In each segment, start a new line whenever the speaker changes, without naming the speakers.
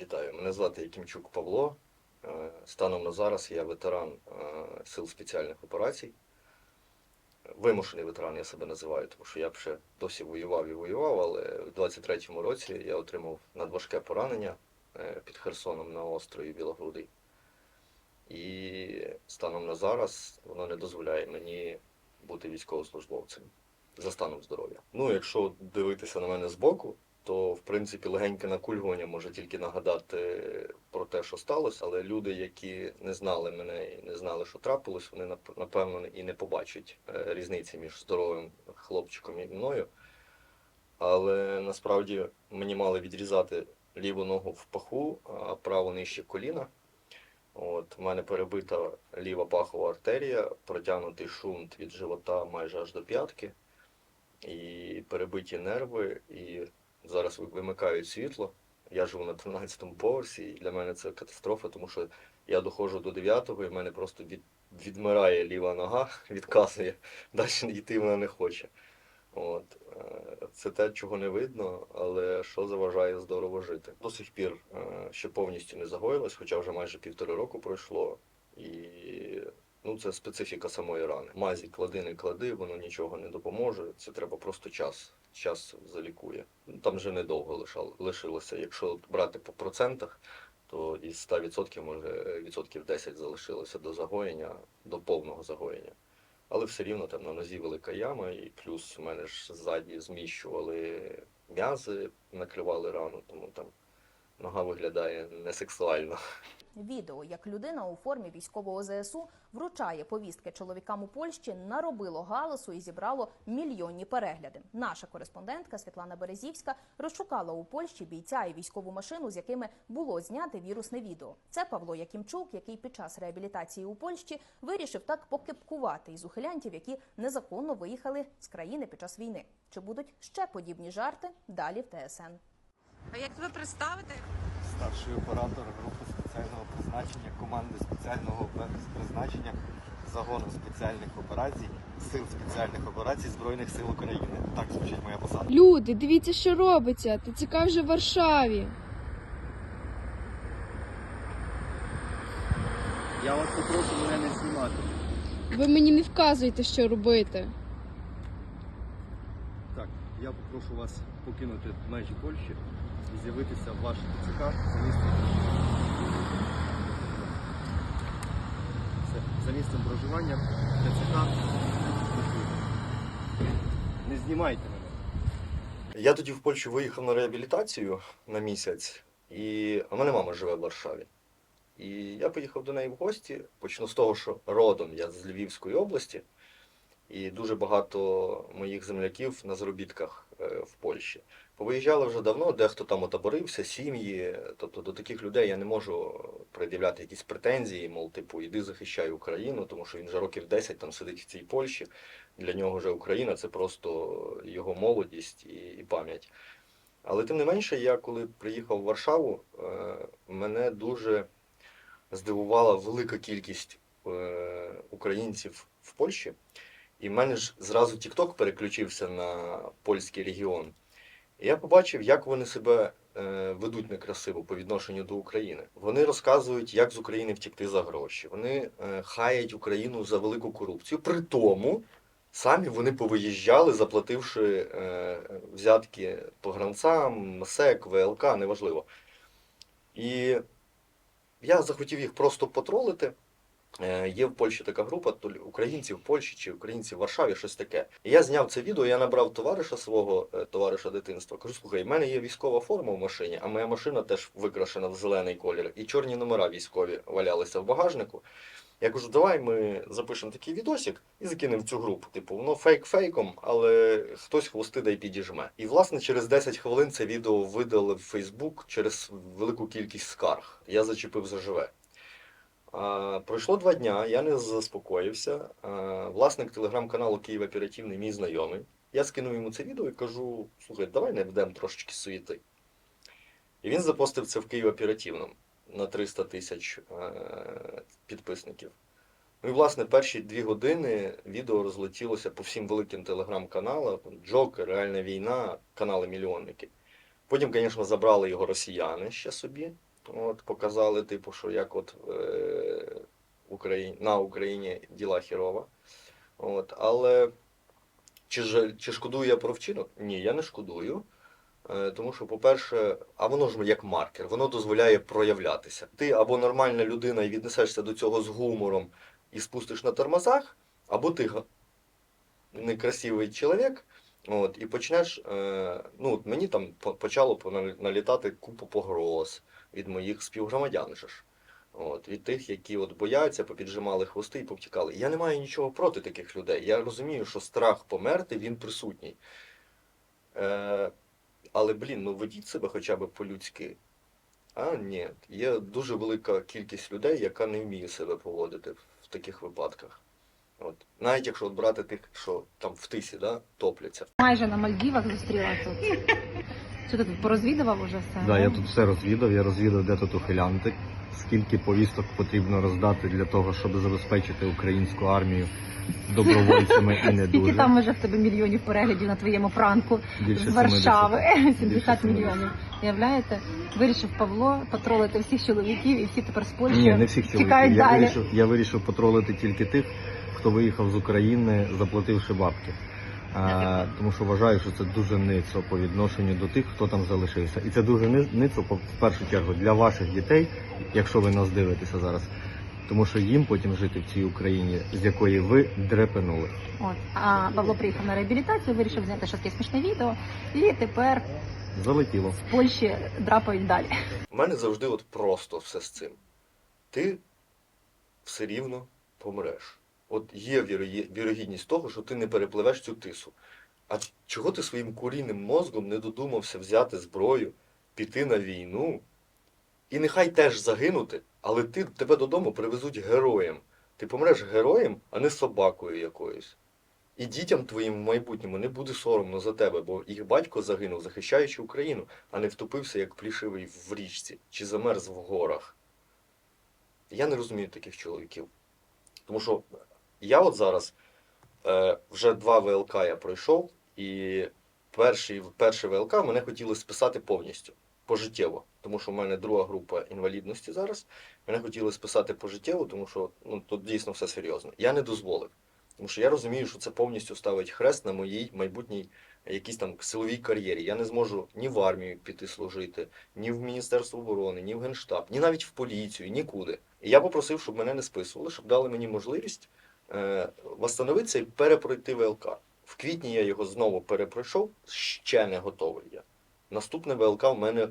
Вітаю, мене звати Якимчук Павло. Е, Станом на зараз я ветеран е, сил спеціальних операцій. Вимушений ветеран я себе називаю, тому що я б ще досі воював і воював, але в 23-му році я отримав надважке поранення е, під Херсоном на острові Білогрудий. І станом на зараз воно не дозволяє мені бути військовослужбовцем за станом здоров'я. Ну, якщо дивитися на мене збоку, то в принципі легеньке накульгування може тільки нагадати про те, що сталося, але люди, які не знали мене і не знали, що трапилось, вони напевно і не побачать е, різниці між здоровим хлопчиком і мною. Але насправді мені мали відрізати ліву ногу в паху, а праву нижче коліна. От, у мене перебита ліва пахова артерія, протягнутий шунт від живота майже аж до п'ятки, і перебиті нерви, і зараз вимикають світло. Я живу на 13-му поверсі, і для мене це катастрофа, тому що я доходжу до 9-го, і в мене просто від, відмирає ліва нога, відказує, далі йти вона не хоче. От. е, Це те, чого не видно, але що заважає здорово жити. До сих пір е, ще повністю не загоїлось, хоча вже майже півтори року пройшло. І ну, це специфіка самої рани. Мазі клади, не клади, воно нічого не допоможе. Це треба просто час. Час залікує. Там вже недовго лишилося. Якщо брати по процентах, то із 100% може відсотків 10 залишилося до загоєння, до повного загоєння. Але все рівно там на нозі велика яма, і плюс у мене ж ззаді зміщували м'язи, накривали рану, тому там нога виглядає несексуально.
Відео, як людина у формі військового ЗСУ вручає повістки чоловікам у Польщі, наробило галасу і зібрало мільйонні перегляди. Наша кореспондентка Світлана Березівська розшукала у Польщі бійця і військову машину, з якими було зняте вірусне відео. Це Павло Якимчук, який під час реабілітації у Польщі вирішив так покепкувати із ухилянтів, які незаконно виїхали з країни під час війни. Чи будуть ще подібні жарти? Далі в ТСН.
А як тебе представити?
старший оператор групи спеціального призначення, команди спеціального призначення загону спеціальних операцій, сил спеціальних операцій Збройних сил України. Так звучить моя посада.
Люди, дивіться, що робиться. ТЦК вже в Варшаві.
Я вас попрошу мене не знімати.
Ви мені не вказуєте, що робити.
Так, я попрошу вас покинути межі Польщі і з'явитися в ваше ТЦК за місцем проживання. Все, за місцем проживання ТЦК. Не знімайте мене.
Я тоді в Польщу виїхав на реабілітацію на місяць, і в мене мама живе в Варшаві. І я поїхав до неї в гості. Почну з того, що родом я з Львівської області, і дуже багато моїх земляків на заробітках е, в Польщі. Повиїжджали вже давно, дехто там отоборився, сім'ї. Тобто до таких людей я не можу пред'являти якісь претензії, мов, типу, іди захищай Україну, тому що він вже років 10 там сидить в цій Польщі. Для нього вже Україна це просто його молодість і, пам'ять. Але тим не менше, я коли приїхав в Варшаву, е, мене дуже здивувала велика кількість е, українців в Польщі. І в мене ж зразу TikTok переключився на польський регіон. Я побачив, як вони себе е, ведуть некрасиво по відношенню до України. Вони розказують, як з України втікти за гроші. Вони е, хаять Україну за велику корупцію. При тому самі вони повиїжджали, заплативши е, взятки погранцям, МСЕК, ВЛК, неважливо. І я захотів їх просто потролити. Е, Є в Польщі така група, то лі українці в Польщі чи українці в Варшаві, щось таке. І я зняв це відео, я набрав товариша свого, е, товариша дитинства. Кажу, слухай, в мене є військова форма в машині, а моя машина теж викрашена в зелений колір, і чорні номера військові валялися в багажнику. Я кажу, давай ми запишемо такий відосик і закинемо цю групу. Типу, воно фейк фейком, але хтось хвости дай підіжме. І власне через 10 хвилин це відео видали в Фейсбук через велику кількість скарг. Я зачепив заживе. Пройшло два дня, я не заспокоївся. Власник телеграм-каналу Київ Оперативний, мій знайомий. Я скинув йому це відео і кажу: слухай, давай не вдемо трошечки суєти. І він запостив це в Київ Оперативному на 300 тисяч е, підписників. Ну і, власне, перші дві години відео розлетілося по всім великим телеграм-каналам: Джокер, Реальна війна, канали-мільйонники. Потім, звісно, забрали його росіяни ще собі. От, показали, типу, що як от е, Україні, на Україні діла хірова. От, але чи, ж, чи шкодую я про вчинок? Ні, я не шкодую. Е, Тому що, по-перше, а воно ж як маркер, воно дозволяє проявлятися. Ти або нормальна людина і віднесешся до цього з гумором і спустиш на тормозах, або ти некрасивий чоловік, от, і почнеш. Е, ну, мені там почало налітати купу погроз від моїх співгромадян. же ж. От, від тих, які от бояться, попіджимали хвости і повтікали. Я не маю нічого проти таких людей. Я розумію, що страх померти він присутній. Е, але, блін, ну ведіть себе хоча б по-людськи. А ні, є дуже велика кількість людей, яка не вміє себе поводити в, таких випадках. От. Навіть якщо от брати тих, що там в тисі да, топляться.
Майже на Мальдівах зустріла. Що ти тут порозвідував уже все?
Да, я тут все розвідав. Я розвідав, де тут ухилянти, скільки повісток потрібно роздати для того, щоб забезпечити українську армію добровольцями і не
Скільки там уже в тебе мільйонів переглядів на твоєму пранку
Більше
з Варшави?
70.
70 мільйонів. Уявляєте? Вирішив Павло потролити всіх чоловіків і всі тепер з Польщі
Ні, не всіх чоловіків. Я
далі.
вирішив, я вирішив потролити тільки тих, хто виїхав з України, заплативши бабки. А, тому що вважаю, що це дуже ницо по відношенню до тих, хто там залишився. І це дуже ни- ницо, по- в першу чергу, для ваших дітей, якщо ви нас дивитеся зараз. Тому що їм потім жити в цій Україні, з якої ви дрепенули.
От. А Павло приїхав на реабілітацію, вирішив зняти щось таке смішне відео, і тепер
Залетіло.
в Польщі драпають далі.
У мене завжди от просто все з цим. Ти все рівно помреш. От є вірогідність того, що ти не перепливеш цю тису. А чого ти своїм курінним мозгом не додумався взяти зброю, піти на війну? І нехай теж загинути, але ти, тебе додому привезуть героєм. Ти помреш героєм, а не собакою якоюсь. І дітям твоїм в майбутньому не буде соромно за тебе, бо їх батько загинув, захищаючи Україну, а не втопився як плішивий в річці чи замерз в горах. Я не розумію таких чоловіків. Тому що я от зараз е, вже два ВЛК я пройшов, і перший, перший ВЛК мене хотіли списати повністю, пожиттєво. Тому що в мене друга група інвалідності зараз. Мене хотіли списати пожиттєво, тому що ну, тут дійсно все серйозно. Я не дозволив. Тому що я розумію, що це повністю ставить хрест на моїй майбутній якійсь там силовій кар'єрі. Я не зможу ні в армію піти служити, ні в Міністерство оборони, ні в Генштаб, ні навіть в поліцію, нікуди. І я попросив, щоб мене не списували, щоб дали мені можливість е, восстановитися і перепройти ВЛК. В квітні я його знову перепройшов, ще не готовий я. Наступне ВЛК в мене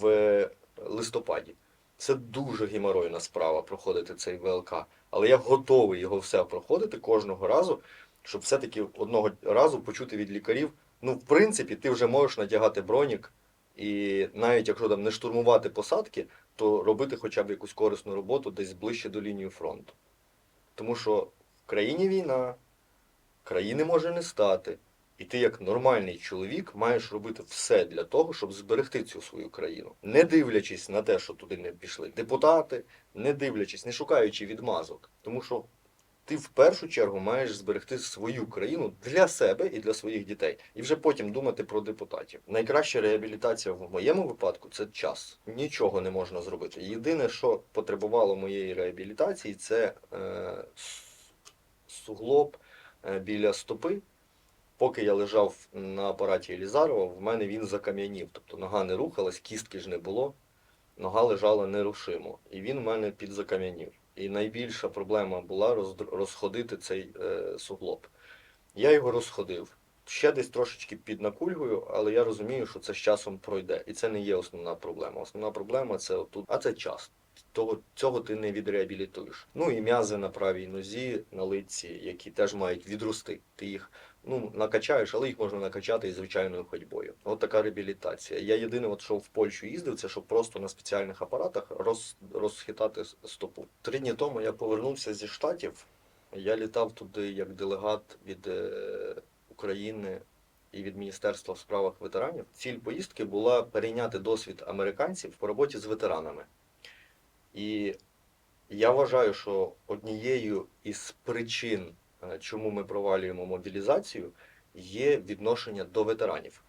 в листопаді. Це дуже геморойна справа проходити цей ВЛК. Але я готовий його все проходити кожного разу, щоб все-таки одного разу почути від лікарів. Ну, в принципі, ти вже можеш надягати бронік, і навіть якщо там не штурмувати посадки, то робити хоча б якусь корисну роботу десь ближче до лінії фронту. Тому що в країні війна, країни може не стати. І ти, як нормальний чоловік, маєш робити все для того, щоб зберегти цю свою країну, не дивлячись на те, що туди не пішли депутати, не дивлячись, не шукаючи відмазок. Тому що ти в першу чергу маєш зберегти свою країну для себе і для своїх дітей, і вже потім думати про депутатів. Найкраща реабілітація в моєму випадку це час. Нічого не можна зробити. Єдине, що потребувало моєї реабілітації, це е, суглоб е, біля стопи. Поки я лежав на апараті Елізарова, в мене він закам'янів. Тобто нога не рухалась, кістки ж не було, нога лежала нерушимо. І він в мене підзакам'янів. І найбільша проблема була розходити цей е, суглоб. Я його розходив. Ще десь трошечки під накульгою, але я розумію, що це з часом пройде. І це не є основна проблема. Основна проблема це отут, а це час. Того, цього ти не відреабілітуєш. Ну і м'язи на правій нозі, на лиці, які теж мають відрости. Ти їх ну, накачаєш, але їх можна накачати і звичайною ходьбою. От така реабілітація. Я єдине, от, що в Польщу їздив, це щоб просто на спеціальних апаратах роз, розхитати стопу. Три дні тому я повернувся зі Штатів. Я літав туди як делегат від е, України і від Міністерства в справах ветеранів. Ціль поїздки була перейняти досвід американців по роботі з ветеранами. І я вважаю, що однією із причин, е, чому ми провалюємо мобілізацію, є відношення до ветеранів.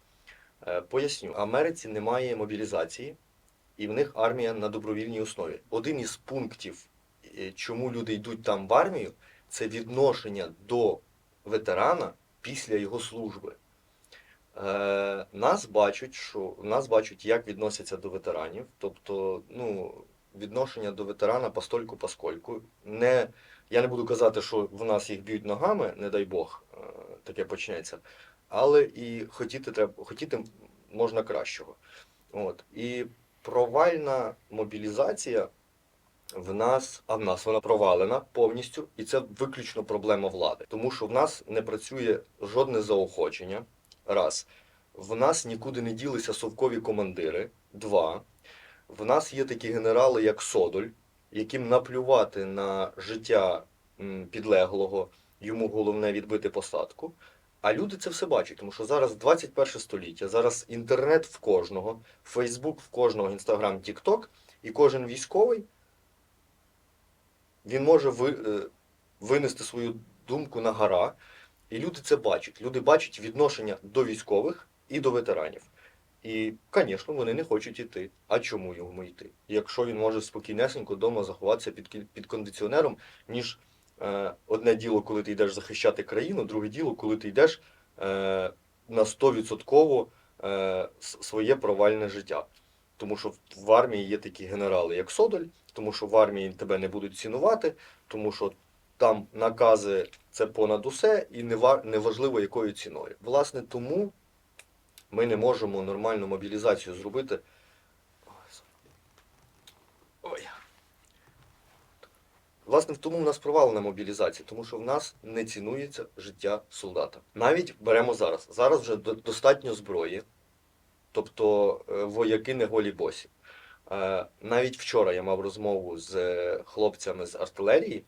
Е, Поясню, в Америці немає мобілізації, і в них армія на добровільній основі. Один із пунктів, е, чому люди йдуть там в армію, це відношення до ветерана після його служби. Нас бачать, що нас бачать, як відносяться до ветеранів. Тобто, ну, відношення до ветерана постольку поскольку. Не, я не буду казати, що в нас їх б'ють ногами, не дай Бог, е, таке почнеться. Але і хотіти треба, хотіти можна кращого. От. І провальна мобілізація в нас, а в нас вона провалена повністю, і це виключно проблема влади. Тому що в нас не працює жодне заохочення. Раз. В нас нікуди не ділися совкові командири. Два. В нас є такі генерали, як Содоль, яким наплювати на життя підлеглого, йому головне відбити посадку. А люди це все бачать, тому що зараз 21 століття, зараз інтернет в кожного, Фейсбук в кожного, Інстаграм, Тікток, і кожен військовий він може ви, е, винести свою думку на гора, і люди це бачать. Люди бачать відношення до військових і до ветеранів. І, звісно, вони не хочуть йти. А чому йому йти? Якщо він може спокійнесенько вдома заховатися під, під кондиціонером, ніж е, одне діло, коли ти йдеш захищати країну, друге діло, коли ти йдеш е, на 100% е, своє провальне життя. Тому що в армії є такі генерали, як Содоль, тому що в армії тебе не будуть цінувати, тому що там накази це понад усе, і не ва- неважливо якою ціною. Власне, тому ми не можемо нормальну мобілізацію зробити. Ой. Власне, в тому в нас провалена мобілізація, тому що в нас не цінується життя солдата. Навіть беремо зараз. Зараз вже достатньо зброї, тобто е, вояки не голі босі. Е, Навіть вчора я мав розмову з е, хлопцями з артилерії.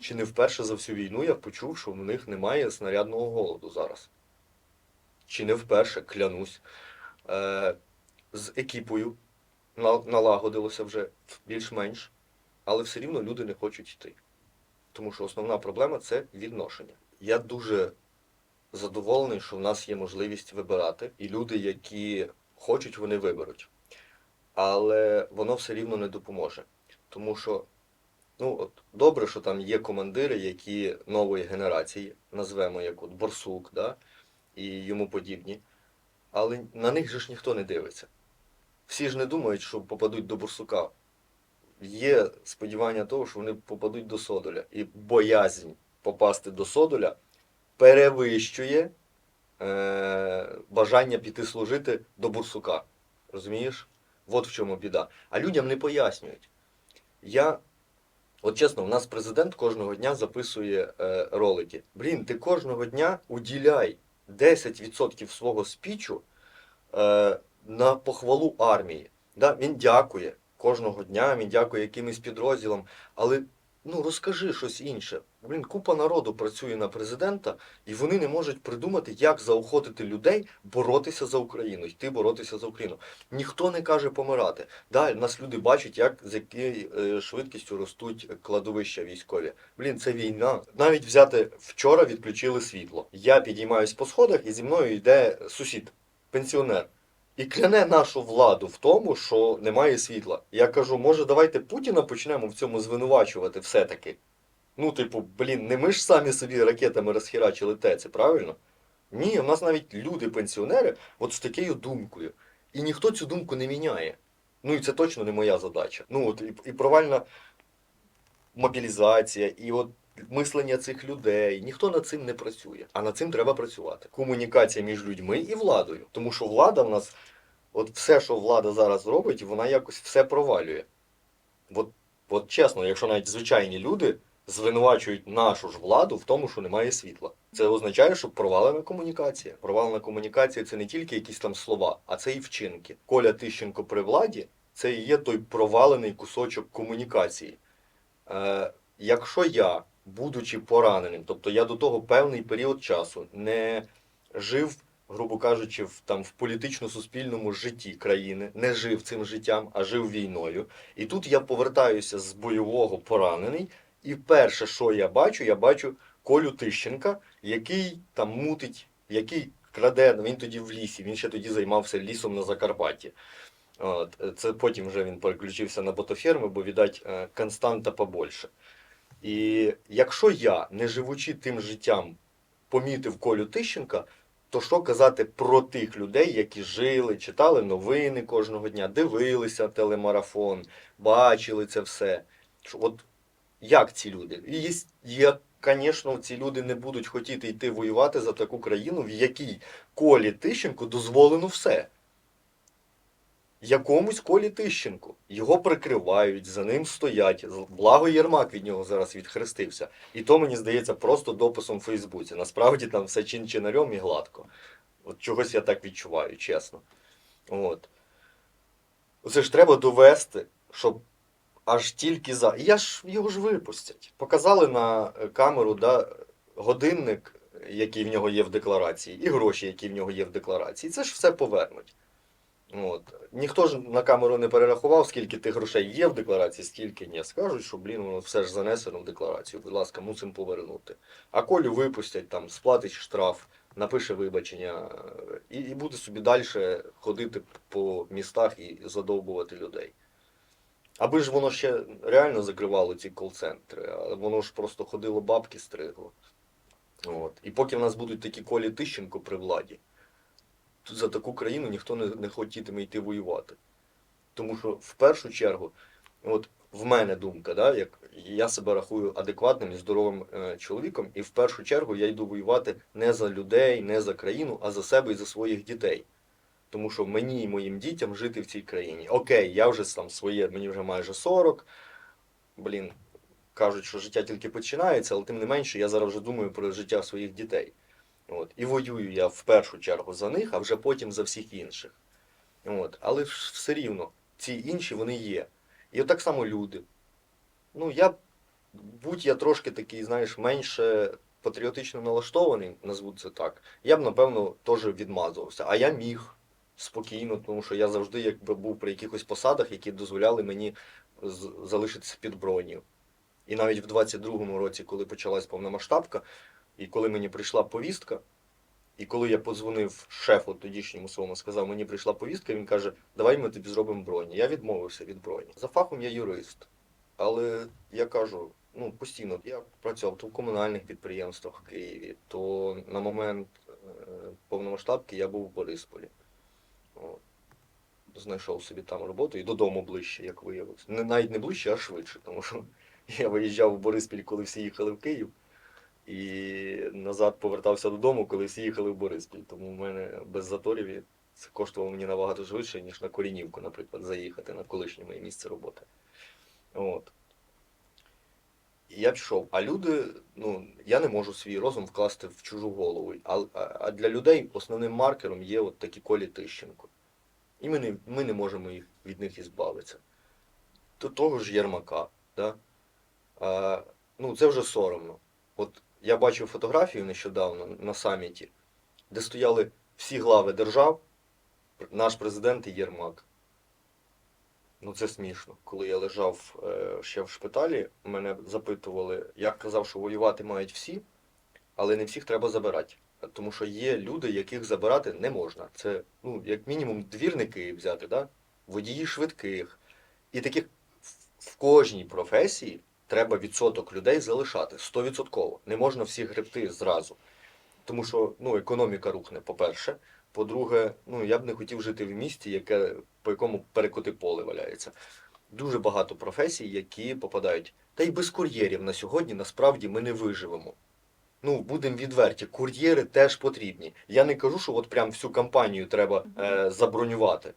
Чи не вперше за всю війну я почув, що в них немає снарядного голоду зараз. Чи не вперше, клянусь. Е, З екіпою на- налагодилося вже більш-менш, але все рівно люди не хочуть йти. Тому що основна проблема це відношення. Я дуже задоволений, що в нас є можливість вибирати, і люди, які хочуть, вони виберуть. Але воно все рівно не допоможе. Тому що, ну, от, добре, що там є командири, які нової генерації, назвемо як от Борсук, да, і йому подібні. Але на них же ж ніхто не дивиться. Всі ж не думають, що попадуть до Борсука. Є сподівання того, що вони попадуть до Содоля. І боязнь попасти до Содоля перевищує е, бажання піти служити до Бурсука. Розумієш? От в чому біда. А людям не пояснюють. Я, от чесно, у нас президент кожного дня записує е, ролики. Блін, ти кожного дня уділяй 10% свого спічу е, на похвалу армії. Да? Він дякує кожного дня, він дякує якимось підрозділам, але ну розкажи щось інше. Блін, купа народу працює на президента, і вони не можуть придумати, як заохотити людей боротися за Україну, йти боротися за Україну. Ніхто не каже помирати. Да, нас люди бачать, як з якою е, швидкістю ростуть кладовища військові. Блін, це війна. Навіть взяти вчора відключили світло. Я підіймаюсь по сходах, і зі мною йде сусід, пенсіонер. І кляне нашу владу в тому, що немає світла. Я кажу, може, давайте Путіна почнемо в цьому звинувачувати все-таки. Ну, типу, блін, не ми ж самі собі ракетами розхерачили те, це правильно? Ні, у нас навіть люди-пенсіонери от з такою думкою. І ніхто цю думку не міняє. Ну і це точно не моя задача. Ну от і, і провальна мобілізація, і от мислення цих людей. Ніхто над цим не працює. А над цим треба працювати. Комунікація між людьми і владою. Тому що влада в нас, от все, що влада зараз робить, вона якось все провалює. От, от чесно, якщо навіть звичайні люди звинувачують нашу ж владу в тому, що немає світла. Це означає, що провалена комунікація. Провалена комунікація це не тільки якісь там слова, а це і вчинки. Коля Тищенко при владі це і є той провалений кусочок комунікації. Е, якщо я, будучи пораненим, тобто я до того певний період часу не жив, грубо кажучи, в, там, в політично-суспільному житті країни, не жив цим життям, а жив війною. І тут я повертаюся з бойового поранений, і перше, що я бачу, я бачу Колю Тищенка, який там мутить, який краде, ну, він тоді в лісі, він ще тоді займався лісом на Закарпатті. От, це потім вже він переключився на ботоферми, бо, віддать, е, константа побольше. І якщо я, не живучи тим життям, помітив Колю Тищенка, то що казати про тих людей, які жили, читали новини кожного дня, дивилися телемарафон, бачили це все. От як ці люди? І є, звісно, ці люди не будуть хотіти йти воювати за таку країну, в якій Колі Тищенко дозволено все. Якомусь Колі Тищенку. Його прикривають, за ним стоять. Благо Єрмак від нього зараз відхрестився. І то, мені здається, просто дописом в Фейсбуці. Насправді там все чин-чинарем і гладко. От чогось я так відчуваю, чесно. От. Це ж треба довести, щоб аж тільки за. Я ж його ж випустять. Показали на е, камеру да, годинник, який в нього є в декларації, і гроші, які в нього є в декларації. Це ж все повернуть. От. Ніхто ж на камеру не перерахував, скільки тих грошей є в декларації, скільки ні. Скажуть, що, блін, воно все ж занесено в декларацію. Будь ласка, мусимо повернути. А Колю випустять, там, сплатить штраф, напише вибачення е, і, і буде собі далі ходити по містах і задовбувати людей. Аби ж воно ще реально закривало ці кол-центри, а воно ж просто ходило бабки стригло. От. І поки в нас будуть такі Колі Тищенко при владі, за таку країну ніхто не, не хотітиме йти воювати. Тому що в першу чергу, от в мене думка, да, як я себе рахую адекватним і здоровим е, чоловіком, і в першу чергу я йду воювати не за людей, не за країну, а за себе і за своїх дітей. Тому що мені і моїм дітям жити в цій країні. Окей, я вже там своє, мені вже майже 40. Блін, кажуть, що життя тільки починається, але тим не менше я зараз вже думаю про життя своїх дітей. От. І воюю я в першу чергу за них, а вже потім за всіх інших. От. Але все рівно, ці інші вони є. І так само люди. Ну, я, будь я трошки такий, знаєш, менше патріотично налаштований, назву це так, я б, напевно, теж відмазувався. А я міг спокійно, тому що я завжди якби був при якихось посадах, які дозволяли мені залишитися під бронею. І навіть в 22-му році, коли почалась повномасштабка, і коли мені прийшла повістка, і коли я подзвонив шефу тодішньому своєму, сказав, мені прийшла повістка, він каже, давай ми тобі зробимо броні. Я відмовився від броні. За фахом я юрист. Але я кажу, ну постійно, я працював то в комунальних підприємствах в Києві, то на момент е, повномасштабки я був в Борисполі. От. Знайшов собі там роботу і додому ближче, як виявилось. Не, навіть не ближче, а швидше, тому що я виїжджав в Бориспіль, коли всі їхали в Київ, і назад повертався додому, коли всі їхали в Бориспіль. Тому в мене без заторів це коштувало мені набагато швидше, ніж на Корінівку, наприклад, заїхати на колишнє моє місце роботи. От. І я пішов. А люди, ну, я не можу свій розум вкласти в чужу голову. А, а для людей основним маркером є от такі Колі Тищенко. І ми не, ми не можемо їх, від них ізбавитися. До того ж Єрмака. Да? А, ну, це вже соромно. От я бачив фотографію нещодавно на саміті, де стояли всі глави держав, наш президент і Єрмак. Ну, це смішно. Коли я лежав е, ще в шпиталі, мене запитували, я казав, що воювати мають всі, але не всіх треба забирати. Тому що є люди, яких забирати не можна. Це, ну, як мінімум, двірники взяти, да? водії швидких. І таких в- кожній професії треба відсоток людей залишати. Стовідсотково. Не можна всіх гребти зразу. Тому що ну, економіка рухне, по-перше. По-друге, ну я б не хотів жити в місті, яке, по якому перекоти поле валяється. Дуже багато професій, які попадають. Та й без кур'єрів на сьогодні насправді ми не виживемо. Ну, будемо відверті, кур'єри теж потрібні. Я не кажу, що от прям всю кампанію треба е, забронювати.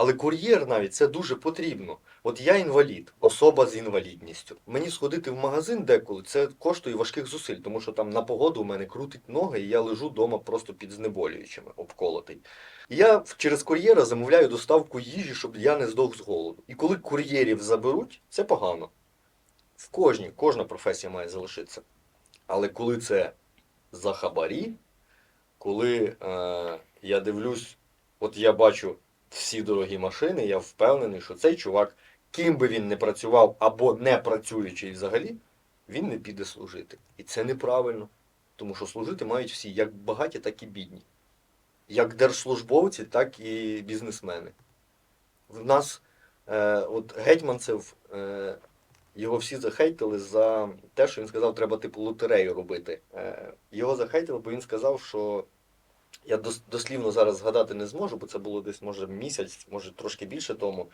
Але кур'єр навіть це дуже потрібно. От я інвалід, особа з інвалідністю. Мені сходити в магазин деколи це коштує важких зусиль, тому що там на погоду у мене крутить ноги, і я лежу вдома просто під знеболюючими, обколотий. Я через кур'єра замовляю доставку їжі, щоб я не здох з голоду. І коли кур'єрів заберуть, це погано. В кожній, кожна професія має залишитися. Але коли це за хабарі, коли е, я дивлюсь, от я бачу всі дорогі машини, я впевнений, що цей чувак, ким би він не працював або не працюючий взагалі, він не піде служити. І це неправильно. Тому що служити мають всі, як багаті, так і бідні. як держслужбовці, так і бізнесмени. В нас е, от Гетьманцев, е, його всі захейтили за те, що він сказав, треба типу лотерею робити. Е, його захейтили, бо він сказав, що я дослівно зараз згадати не зможу, бо це було десь може місяць, може трошки більше тому.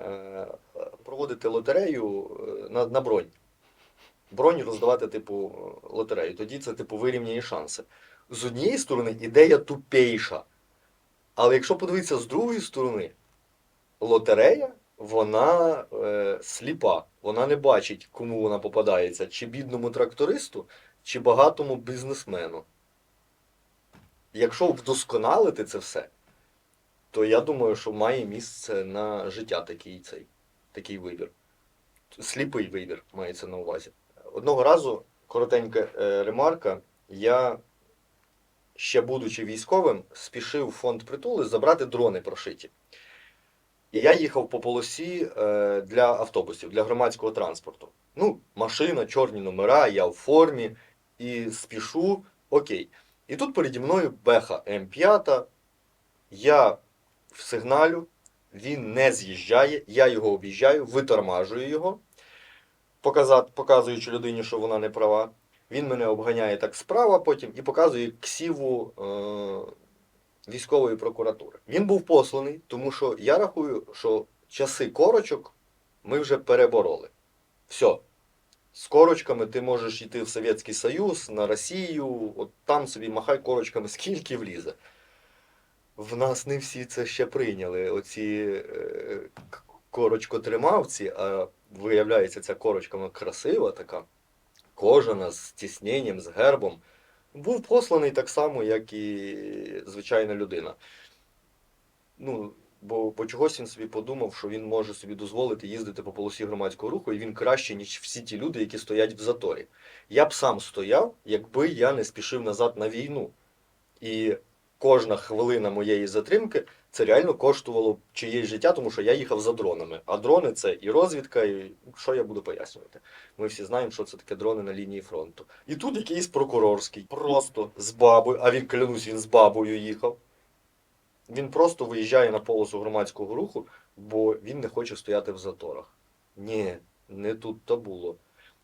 Е, проводити лотерею е, на, на бронь. Бронь роздавати, типу, лотерею. Тоді це, типу, вирівняє шанси. З однієї сторони, ідея тупейша. Але якщо подивитися з другої сторони, лотерея, вона е, сліпа. Вона не бачить, кому вона попадається, чи бідному трактористу, чи багатому бізнесмену. Якщо вдосконалити це все, то я думаю, що має місце на життя такий, цей, такий вибір. Сліпий вибір мається на увазі. Одного разу, коротенька е, ремарка, я, ще будучи військовим, спішив в фонд притули забрати дрони прошиті. І я їхав по полосі е, для автобусів, для громадського транспорту. Ну, машина, чорні номера, я в формі і спішу, окей. І тут переді мною Беха М5, я в сигналю, він не з'їжджає, я його об'їжджаю, витормажую його, показуючи людині, що вона не права. Він мене обганяє так справа потім і показує ксіву е- військової прокуратури. Він був посланий, тому що я рахую, що часи корочок ми вже перебороли. Все. З корочками ти можеш йти в Совєтський Союз, на Росію, от там собі махай корочками, скільки влізе. В нас не всі це ще прийняли. Оці е, корочкотримавці, а виявляється, ця корочка красива така, кожана з тісненням, з гербом. Був посланий так само, як і звичайна людина. Ну, бо, бо чогось він собі подумав, що він може собі дозволити їздити по полосі громадського руху, і він краще, ніж всі ті люди, які стоять в заторі. Я б сам стояв, якби я не спішив назад на війну. І кожна хвилина моєї затримки це реально коштувало чиєсь життя, тому що я їхав за дронами. А дрони це і розвідка, і що я буду пояснювати. Ми всі знаємо, що це таке дрони на лінії фронту. І тут якийсь прокурорський, просто з бабою, а він клянусь, він з бабою їхав. Він просто виїжджає на полосу громадського руху, бо він не хоче стояти в заторах. Ні, не тут то було.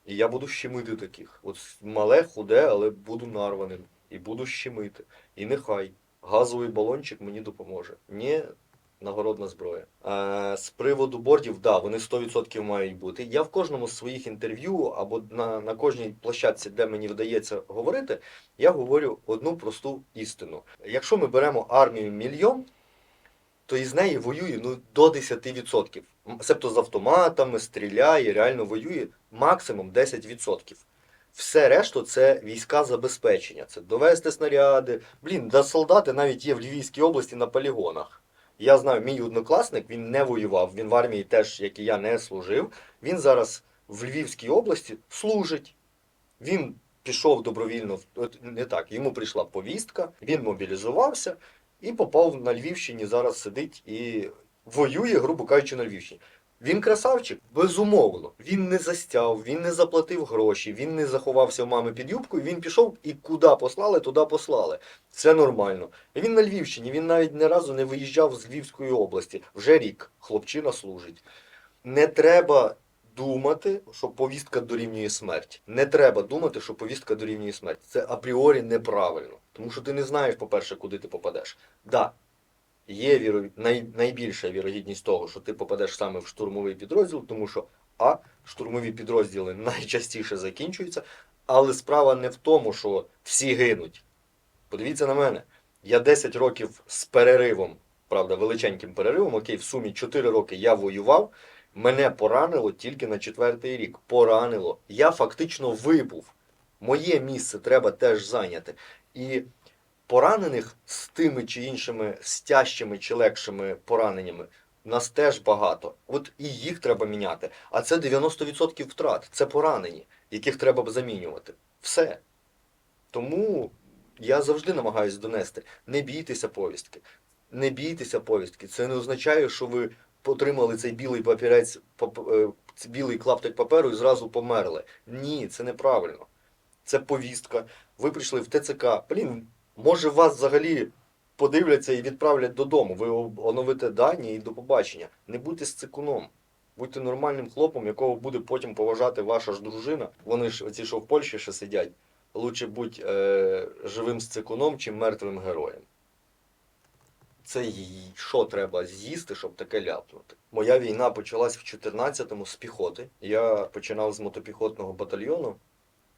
І я буду щемити таких. От мале, худе, але буду нарваним. І буду щемити. І нехай газовий балончик мені допоможе. Ні, нагородна зброя. Е, з приводу бордів, да, вони 100% мають бути. Я в кожному з своїх інтерв'ю або на, на кожній площадці, де мені вдається говорити, я говорю одну просту істину. Якщо ми беремо армію мільйон, то із неї воює ну, до 10%. М, Себто з автоматами, стріляє, реально воює максимум 10%. Все решту це війська забезпечення. Це довести снаряди. Блін, да солдати навіть є в Львівській області на полігонах. Я знаю, мій однокласник, він не воював, він в армії теж, як і я, не служив. Він зараз в Львівській області служить. Він пішов добровільно, не так, йому прийшла повістка, він мобілізувався і попав на Львівщині, зараз сидить і воює, грубо кажучи, на Львівщині. Він красавчик, безумовно. Він не застяв, він не заплатив гроші, він не заховався в мами під юбкою, він пішов і куди послали, туди послали. Це нормально. Він на Львівщині, він навіть ні разу не виїжджав з Львівської області. Вже рік хлопчина служить. Не треба думати, що повістка дорівнює смерть. Не треба думати, що повістка дорівнює смерть. Це апріорі неправильно. Тому що ти не знаєш, по-перше, куди ти попадеш. Да, є віро... най... найбільша вірогідність того, що ти попадеш саме в штурмовий підрозділ, тому що А, штурмові підрозділи найчастіше закінчуються, але справа не в тому, що всі гинуть. Подивіться на мене. Я 10 років з переривом, правда, величеньким переривом, окей, в сумі 4 роки я воював. Мене поранило тільки на четвертий рік. Поранило. Я фактично вибув. Моє місце треба теж зайняти. І поранених з тими чи іншими стяжчими чи легшими пораненнями нас теж багато. От і їх треба міняти. А це 90% втрат. Це поранені, яких треба б замінювати. Все. Тому я завжди намагаюся донести: не бійтеся повістки. Не бійтеся повістки. Це не означає, що ви отримали цей білий папірець, пап- е, білий клаптик паперу і зразу померли. Ні, це неправильно. Це повістка. Ви прийшли в ТЦК. Блін, може вас взагалі подивляться і відправлять додому. Ви оновите дані і до побачення. Не будьте з цикуном. Будьте нормальним хлопом, якого буде потім поважати ваша ж дружина. Вони ж оці, що в Польщі ще сидять. Лучше будь е, живим цикуном, чим мертвим героєм. Це їй що треба з'їсти, щоб таке ляпнути. Моя війна почалась в 14-му з піхоти. Я починав з мотопіхотного батальйону.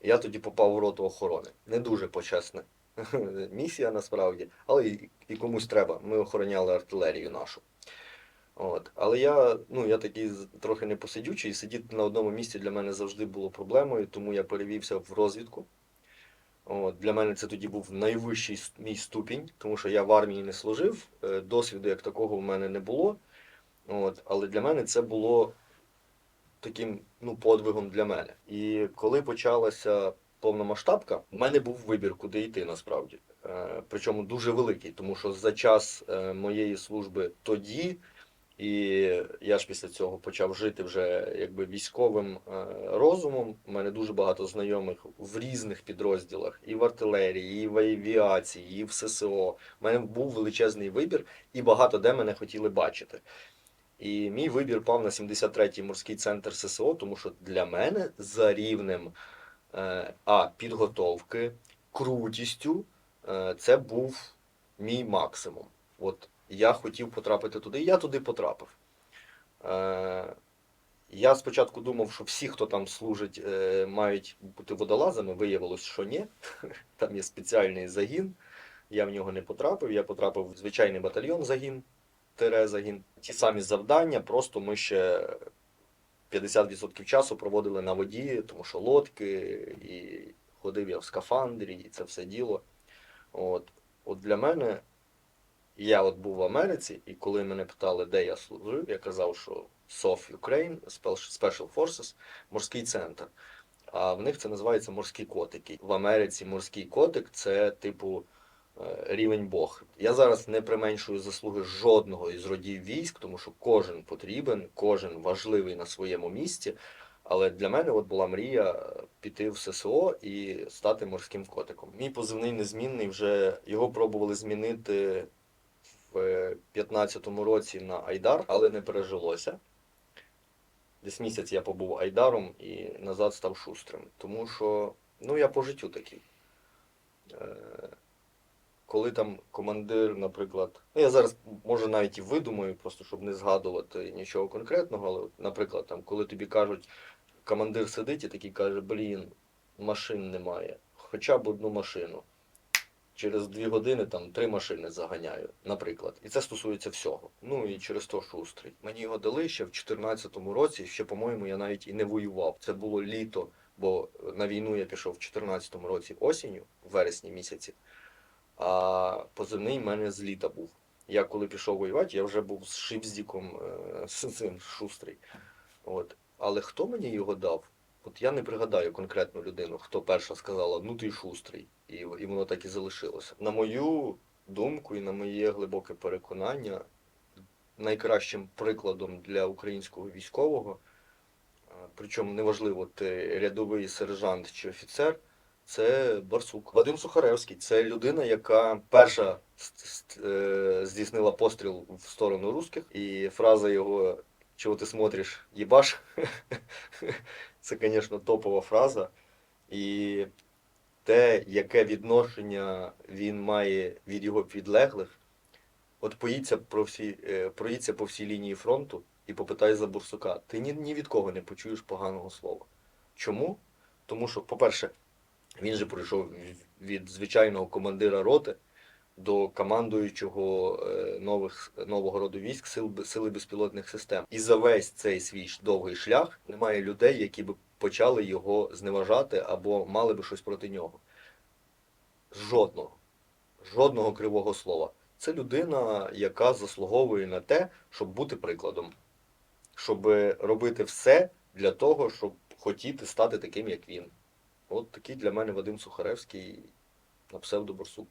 Я тоді попав у роту охорони. Не дуже почесна місія насправді, але і, і комусь треба. Ми охороняли артилерію нашу. От. Але я, ну, я такий трохи непосидючий, і сидіти на одному місці для мене завжди було проблемою, тому я перевівся в розвідку. От, для мене це тоді був найвищий мій ступінь, тому що я в армії не служив, е, досвіду як такого в мене не було. От, але для мене це було таким ну, подвигом для мене. І коли почалася повномасштабка, в мене був вибір, куди йти насправді. Е, причому дуже великий, тому що за час е, моєї служби тоді, і я ж після цього почав жити вже якби військовим е, розумом. У мене дуже багато знайомих в різних підрозділах, і в артилерії, і в авіації, і в ССО. У мене був величезний вибір, і багато де мене хотіли бачити. І мій вибір пав на 73-й морський центр ССО, тому що для мене за рівнем а підготовки, крутістю, е, це був мій максимум. От я хотів потрапити туди, і я туди потрапив. Е, я спочатку думав, що всі, хто там служить, е, мають бути водолазами. Виявилось, що ні. Там є спеціальний загін. Я в нього не потрапив. Я потрапив в звичайний батальйон загін, тире загін. Ті самі завдання, просто ми ще 50% часу проводили на воді, тому що лодки, і ходив я в скафандрі, і це все діло. От, от для мене, я от був в Америці, і коли мене питали, де я служив, я казав, що SOF Ukraine, Special Forces, морський центр. А в них це називається морські котики. В Америці морський котик це типу рівень Бог. Я зараз не применшую заслуги жодного із родів військ, тому що кожен потрібен, кожен важливий на своєму місці. Але для мене от була мрія е, піти в ССО і стати морським котиком. Мій позивний незмінний вже його пробували змінити в 15-му році на Айдар, але не пережилося. Десь місяць я побув Айдаром і назад став шустрим. Тому що ну я по життю такий. Коли там командир, наприклад, ну я зараз може навіть і видумаю, просто щоб не згадувати нічого конкретного, але, наприклад, там, коли тобі кажуть, командир сидить і такий каже, блін, машин немає, хоча б одну машину. Через дві години там три машини заганяю, наприклад. І це стосується всього. Ну і через то шустрий. Мені його дали ще в 2014 році, ще, по-моєму, я навіть і не воював. Це було літо, бо на війну я пішов в 2014 році осінню, в вересні місяці, а позивний в мене з літа був. Я коли пішов воювати, я вже був з Шипздіком, е, з цим шустрий. От. Але хто мені його дав? От я не пригадаю конкретну людину, хто перша сказала, ну ти шустрий, і, і воно так і залишилося. На мою думку і на моє глибоке переконання, найкращим прикладом для українського військового, причому неважливо, ти рядовий сержант чи офіцер, це Барсук. Вадим Сухаревський це людина, яка перша е, здійснила постріл в сторону русських, і фраза його чого ти смотриш, їбаш? Це, звісно, топова фраза. І те, яке відношення він має від його підлеглих, от поїдься, про всі, е, проїдься по всій лінії фронту і попитай за Бурсука. Ти ні, ні від кого не почуєш поганого слова. Чому? Тому що, по-перше, він же пройшов від- звичайного командира роти до командуючого е, нових, нового роду військ сил, сили безпілотних систем. І за весь цей свій довгий шлях немає людей, які б почали його зневажати або мали би щось проти нього. Жодного. Жодного кривого слова. Це людина, яка заслуговує на те, щоб бути прикладом, щоб робити все для того, щоб хотіти стати таким, як він. От такий для мене Вадим Сухаревський на псевдо Борсук.